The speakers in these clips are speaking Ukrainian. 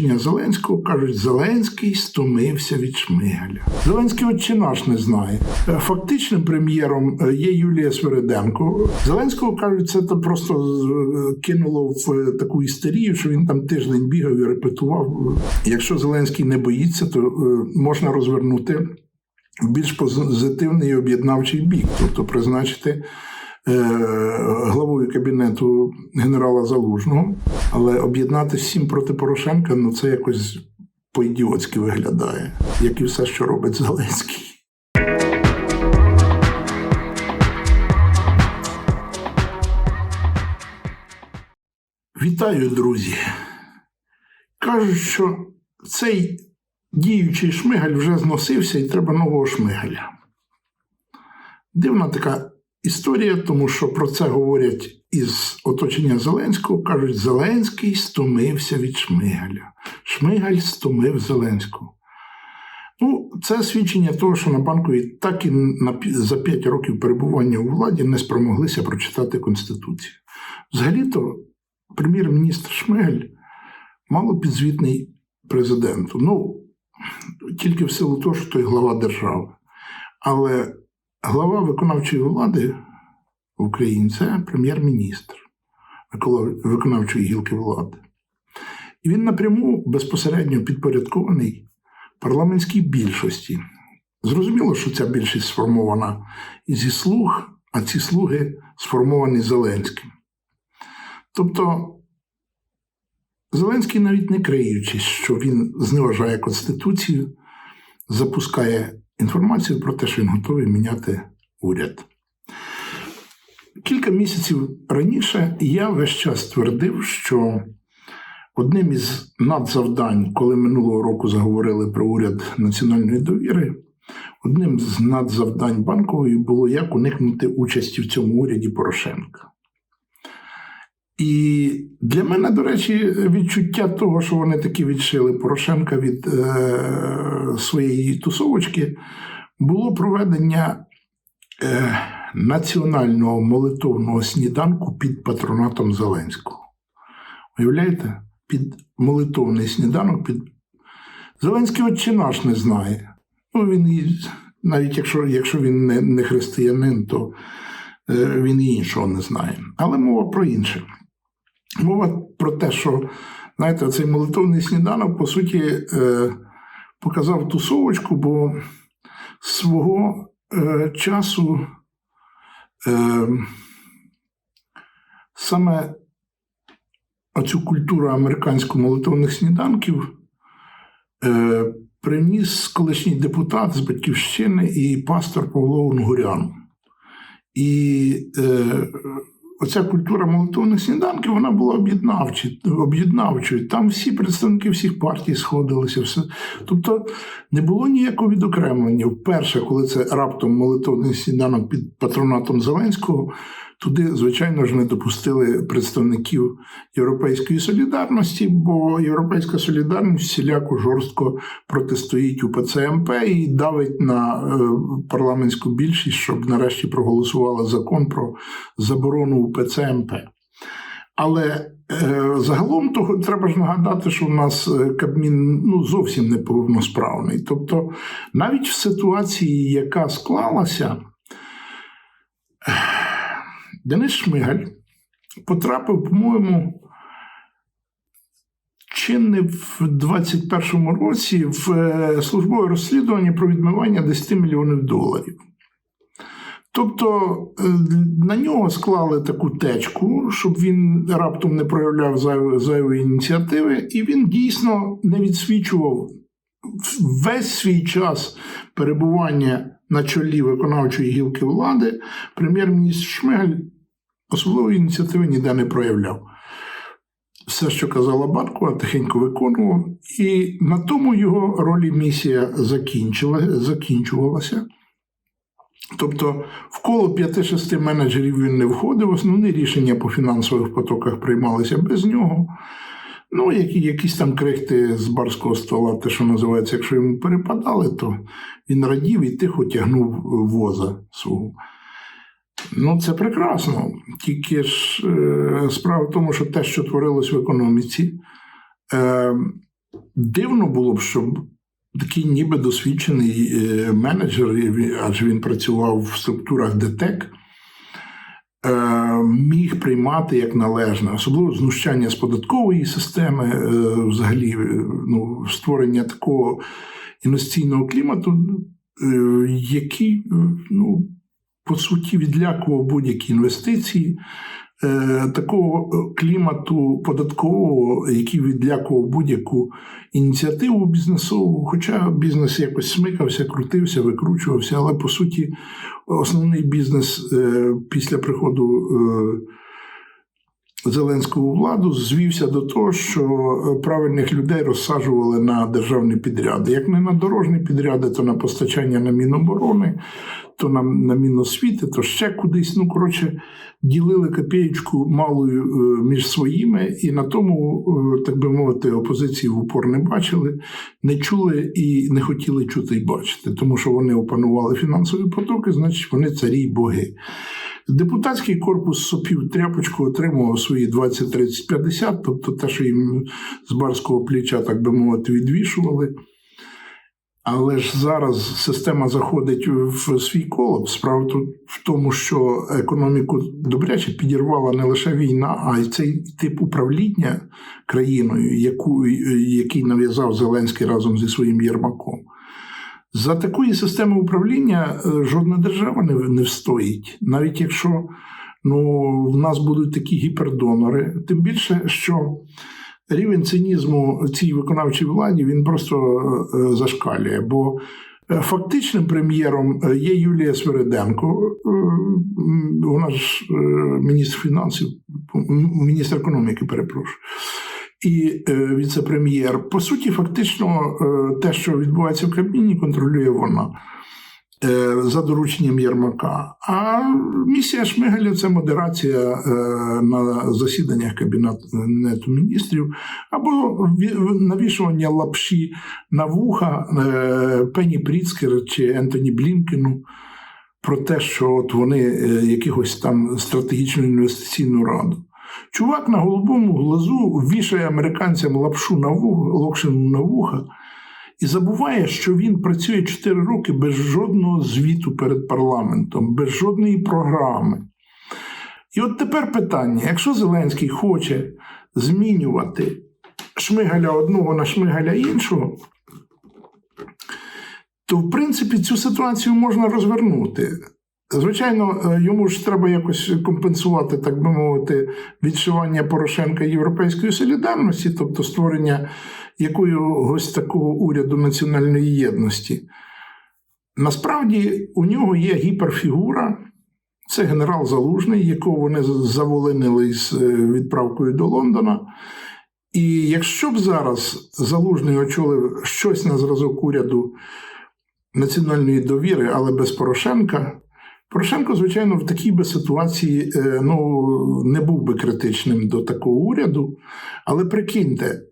оточення Зеленського кажуть, Зеленський стомився від Шмигаля. Зеленський отче наш не знає. Е, Фактичним прем'єром е, є Юлія Свериденко. Зеленського кажуть, це то просто е, кинуло в таку істерію, що він там тиждень бігав і репетував. Якщо Зеленський не боїться, то можна розвернути в більш позитивний і об'єднавчий бік, тобто призначити главою кабінету генерала Залужного, але об'єднати всім проти Порошенка, ну це якось по-ідіотськи виглядає, як і все, що робить Зеленський. Вітаю, друзі. Кажуть, що цей діючий шмигаль вже зносився і треба нового шмигаля. Дивна така історія, тому що про це говорять із оточення Зеленського. Кажуть, Зеленський стомився від Шмигаля. Шмигаль стомив Зеленського. Ну, це свідчення того, що на банкові так і на, за 5 років перебування у владі не спромоглися прочитати Конституцію. Взагалі-то прем'єр-міністр Шмигаль мало підзвітний президенту. Ну, тільки в силу того, що той глава держави. Але глава виконавчої влади в Україні це прем'єр-міністр виконавчої гілки влади. І він напряму безпосередньо підпорядкований парламентській більшості. Зрозуміло, що ця більшість сформована зі слуг, а ці слуги сформовані Зеленським. Тобто Зеленський, навіть не криючись, що він зневажає Конституцію, запускає інформацію про те, що він готовий міняти уряд. Кілька місяців раніше я весь час твердив, що одним із надзавдань, коли минулого року заговорили про уряд національної довіри, одним з надзавдань банкової було як уникнути участі в цьому уряді Порошенка. І для мене, до речі, відчуття того, що вони таки відшили Порошенка від е, своєї тусовочки, було проведення е, національного молитовного сніданку під патронатом Зеленського. Уявляєте? Під молитовний сніданок під Зеленський отче наш не знає. Ну, він навіть якщо, якщо він не, не християнин, то е, він іншого не знає. Але мова про інше. Мова про те, що знаєте, цей молитовний сніданок, по суті, е, показав тусовочку, бо свого е, часу е, саме оцю культуру американську молитовних сніданків е, приніс колишній депутат з Батьківщини і пастор Павло Унгурян. І е, оця культура молитовних сніданків вона була об'єднавчою. Там всі представники всіх партій сходилися. Все. Тобто не було ніякого відокремлення. Вперше, коли це раптом молитовний сніданок під патронатом Зеленського, туди, звичайно ж, не допустили представників Європейської солідарності, бо Європейська солідарність всіляко жорстко протистоїть у ПЦМП і давить на е, парламентську більшість, щоб нарешті проголосували закон про заборону у ПЦМП. Але е, загалом того треба ж нагадати, що в нас е, Кабмін ну, зовсім не повносправний. Тобто, навіть в ситуації, яка склалася, Денис Шмигаль потрапив, по-моєму, чи не в 21-му році в е, службове розслідування про відмивання 10 мільйонів доларів. Тобто е, на нього склали таку течку, щоб він раптом не проявляв зайвої ініціативи, і він дійсно не відсвічував весь свій час перебування на чолі виконавчої гілки влади. Прем'єр-міністр Шмигаль особливої ініціативи ніде не проявляв. Все, що казала Банкова, тихенько виконував, і на тому його ролі місія закінчувалася. Тобто в коло 5-6 менеджерів він не входив, основні рішення по фінансових потоках приймалися без нього. Ну, які, якісь там крихти з барського стола, те, що називається, якщо йому перепадали, то він радів і тихо тягнув воза свого. Ну, це прекрасно. Тільки ж е, справа в тому, що те, що творилось в економіці, е, дивно було б, щоб такий ніби досвідчений е, менеджер, адже він працював в структурах ДТЕК, міг приймати як належне, особливо знущання з податкової системи, е, взагалі е, ну, створення такого інвестиційного клімату, е, який, е, ну, по суті, відлякував будь-які інвестиції. Е, Такого е, клімату податкового, який відлякував будь-яку ініціативу бізнесову, хоча бізнес якось смикався, крутився, викручувався, але по суті, основний бізнес е, після приходу Зеленського владу звівся до того, що е, правильних людей розсаджували на державні підряди. Як не на дорожні підряди, то на постачання на Міноборони, то на, на Міносвіти, то ще кудись. Ну, коротше, ділили копієчку малою е, між своїми, і на тому, е, так би мовити, опозиції в упор не бачили, не чули і не хотіли чути і бачити, тому що вони опанували фінансові потоки, значить вони царі й боги. Депутатський корпус сопів тряпочку отримував свої 20, 30, 50, тобто те, що їм з барського плеча, так би мовити, відвішували. Але ж зараз система заходить в свій колапс. Справа тут в тому, що економіку добряче підірвала не лише війна, а й цей тип управління країною, яку, який нав'язав Зеленський разом зі своїм Єрмаком. За такої системи управління е, жодна держава не, не встоїть, навіть якщо ну, в нас будуть такі гіпердонори, тим більше, що рівень цинізму цій виконавчій владі він просто е, зашкалює. Бо е, фактичним прем'єром е, є Юлія Свериденко, е, вона ж е, міністр фінансів, міністр економіки, перепрошую. І е, віце-прем'єр. По суті, фактично, е, те, що відбувається в Кабміні, контролює вона е, за дорученням Єрмака. А місія Шмигаля це модерація на засіданнях Кабінету міністрів або ві- навішування лапші на вуха Пені Пріцкер чи Ентоні Блінкену. Про те, що от вони якихось там стратегічну інвестиційну раду. Чувак на голубому глазу вішає американцям лапшу на вуха, локшину на вуха і забуває, що він працює 4 роки без жодного звіту перед парламентом, без жодної програми. І от тепер питання: якщо Зеленський хоче змінювати шмигаля одного на шмигаля іншого, то в принципі цю ситуацію можна розвернути. Звичайно, е, йому ж треба якось компенсувати, так би мовити, відшивання Порошенка європейської солідарності, тобто створення якогось такого уряду національної єдності. Насправді у нього є гіперфігура, це генерал Залужний, якого вони заволинили з е, відправкою до Лондона. І якщо б зараз Залужний очолив щось на зразок уряду національної довіри, але без Порошенка. Порошенко, звичайно, в такій би ситуації е, ну, не був би критичним до такого уряду. Але прикиньте,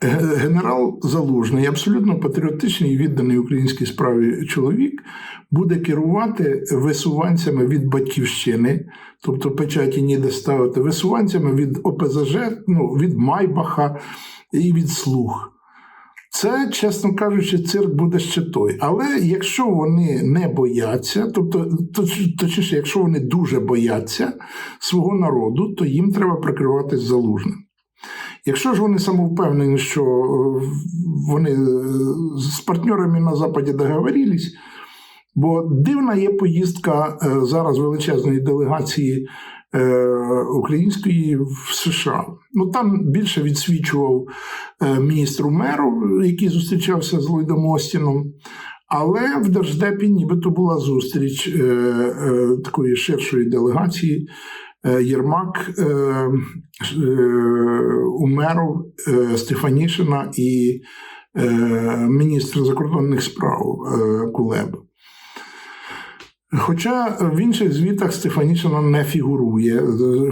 генерал Залужний, абсолютно патріотичний і відданий українській справі чоловік, буде керувати висуванцями від батьківщини, тобто печаті ніде ставити, висуванцями від ОПЗЖ, ну, від Майбаха і від Слуг. Це, чесно кажучи, цирк буде ще той. Але якщо вони не бояться, тобто, точніше, якщо вони дуже бояться свого народу, то їм треба прикриватись залужним. Якщо ж вони самовпевнені, що е, вони е, з партнерами на Западі договорились, бо дивна є поїздка е, зараз величезної делегації української в США. Ну там більше відсвічував е, міністру меру, який зустрічався з Ллойдом Остіном. Але в Держдепі нібито була зустріч е, е, такої ширшої делегації. Е, Єрмак, е, е, Умеров, е, Стефанішина і е, міністр закордонних справ е, Кулеба. Хоча в інших звітах Стефанішина не фігурує.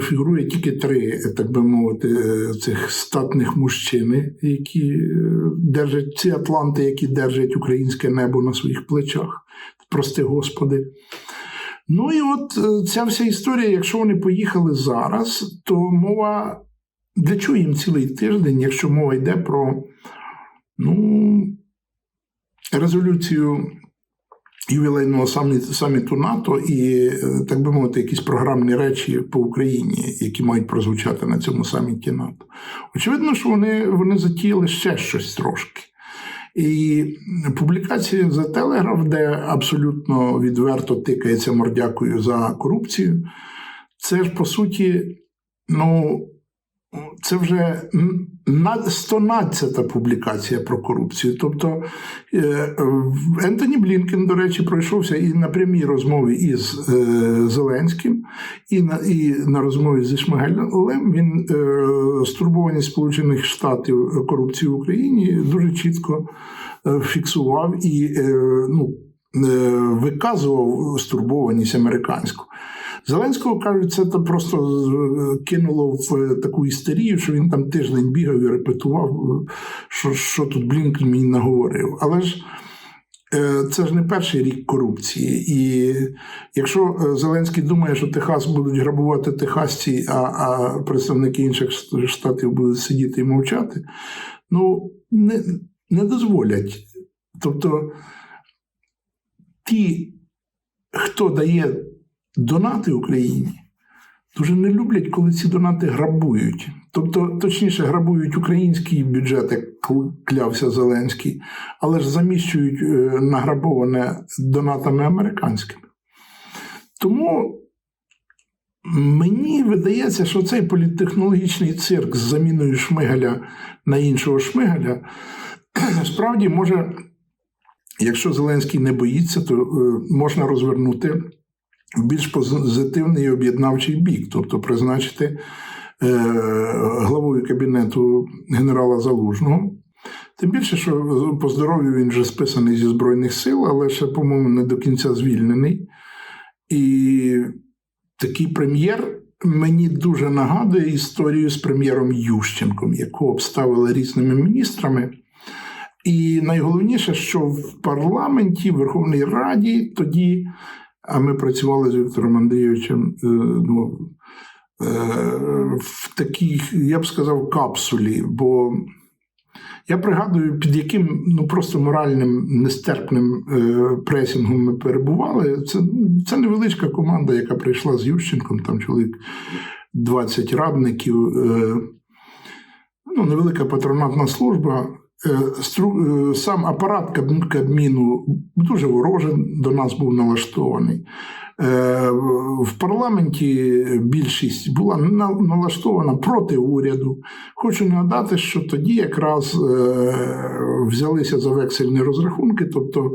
Фігурує тільки три, так би мовити, е, цих статних мужчини, які е, держать ці атланти, які держать українське небо на своїх плечах. Прости Господи. Ну і от е, ця вся історія, якщо вони поїхали зараз, то мова для чого їм цілий тиждень, якщо мова йде про Ну, резолюцію ювілейного саміту, НАТО і, е, так би мовити, якісь програмні речі по Україні, які мають прозвучати на цьому саміті НАТО. Очевидно, що вони, вони затіяли ще щось трошки. І публікація за Телеграф, де абсолютно відверто тикається мордякою за корупцію, це ж по суті, ну, це вже на 112-та публікація про корупцію. Тобто е, Ентоні Блінкен, до речі, пройшовся і на прямій розмові із е, Зеленським, і на, і на розмові зі Шмигалем він е, стурбованість Сполучених Штатів корупції в Україні дуже чітко фіксував і ну, виказував стурбованість американську. Зеленського кажуть, це то просто е, кинуло в е, таку істерію, що він там тиждень бігав і репетував, е, що, що тут Блінкен мені наговорив. Але ж це ж не перший рік корупції. І якщо Зеленський думає, що Техас будуть грабувати техасці, а, а представники інших штатів будуть сидіти і мовчати, ну не, не дозволять. Тобто ті, хто дає донати Україні, дуже не люблять, коли ці донати грабують. Тобто, точніше, грабують український бюджет, як клявся Зеленський, але ж заміщують е, награбоване донатами американськими. Тому мені видається, що цей політтехнологічний цирк з заміною Шмигаля на іншого Шмигаля справді може, якщо Зеленський не боїться, то е, можна розвернути більш позитивний і об'єднавчий бік, тобто призначити е, главою кабінету генерала Залужного. Тим більше, що по здоров'ю він вже списаний зі Збройних сил, але ще, по-моєму, не до кінця звільнений. І такий прем'єр мені дуже нагадує історію з прем'єром Ющенком, якого обставили різними міністрами. І найголовніше, що в парламенті, в Верховній Раді тоді, а ми працювали з Віктором Андрійовичем е, ну, е, в такій, я б сказав, капсулі. Бо я пригадую, під яким ну, просто моральним нестерпним е, пресінгом ми перебували. Це, це невеличка команда, яка прийшла з Ющенком, там чоловік 20 радників. Ну, невелика патронатна служба. Е, е, Сам апарат Каб- Кабміну дуже вороже до нас був налаштований. Е, В парламенті більшість була на- налаштована проти уряду. Хочу нагадати, що тоді якраз е, взялися за вексельні розрахунки, тобто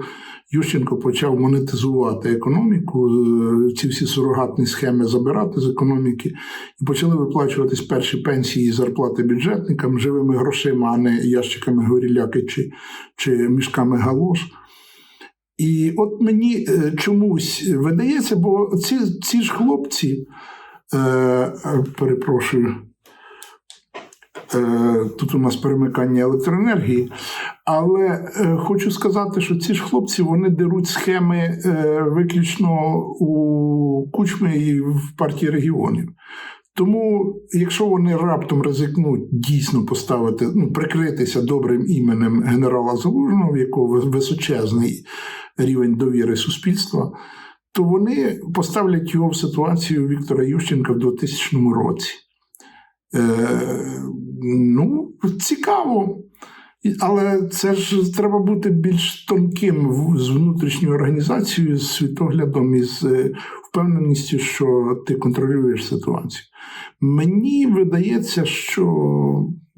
Ющенко почав монетизувати економіку, е, ці всі сурогатні схеми забирати з економіки, і почали виплачуватись перші пенсії і зарплати бюджетникам живими грошима, а не ящиками горіляки чи, чи мішками галош. І от мені е, чомусь видається, бо ці, ці ж хлопці, е, е, перепрошую, е, тут у нас перемикання електроенергії, але е, хочу сказати, що ці ж хлопці вони деруть схеми е, виключно у кучми і в партії регіонів. Тому, якщо вони раптом ризикнуть дійсно поставити, ну, прикритися добрим іменем генерала Залужного, в якого височезний рівень довіри суспільства, то вони поставлять його в ситуацію Віктора Ющенка в 2000 році. Е, ну, цікаво. Але це ж треба бути більш тонким з внутрішньою організацією, з світоглядом і з е, впевненістю, що ти контролюєш ситуацію. Мені видається, що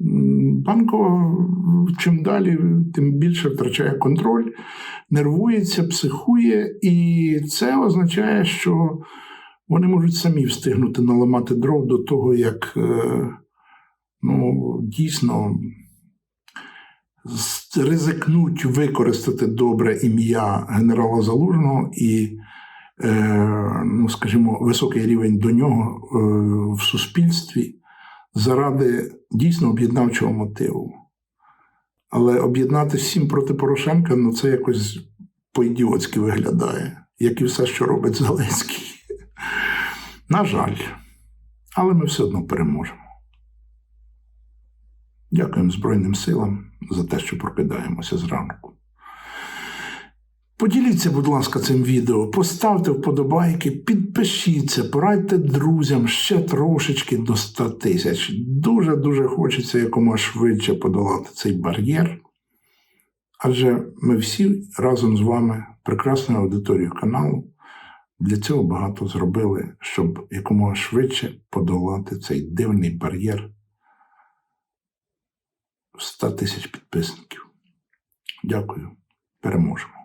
м, банкова чим далі, тим більше втрачає контроль, нервується, психує, і це означає, що вони можуть самі встигнути наламати дров до того, як е, ну, дійсно ризикнуть використати добре ім'я генерала Залужного і, е, ну, скажімо, високий рівень до нього е, в суспільстві заради дійсно об'єднавчого мотиву. Але об'єднати всім проти Порошенка, ну це якось по-ідіотськи виглядає, як і все, що робить Зеленський. На жаль, але ми все одно переможемо. Дякуємо Збройним силам за те, що прокидаємося зранку. Поділіться, будь ласка, цим відео, поставте вподобайки, підпишіться, порадьте друзям ще трошечки до 100 тисяч. Дуже-дуже хочеться якомога швидше подолати цей бар'єр. Адже ми всі разом з вами, прекрасною аудиторією каналу, для цього багато зробили, щоб якомога швидше подолати цей дивний бар'єр 100 тисяч підписників. Дякую. Переможемо.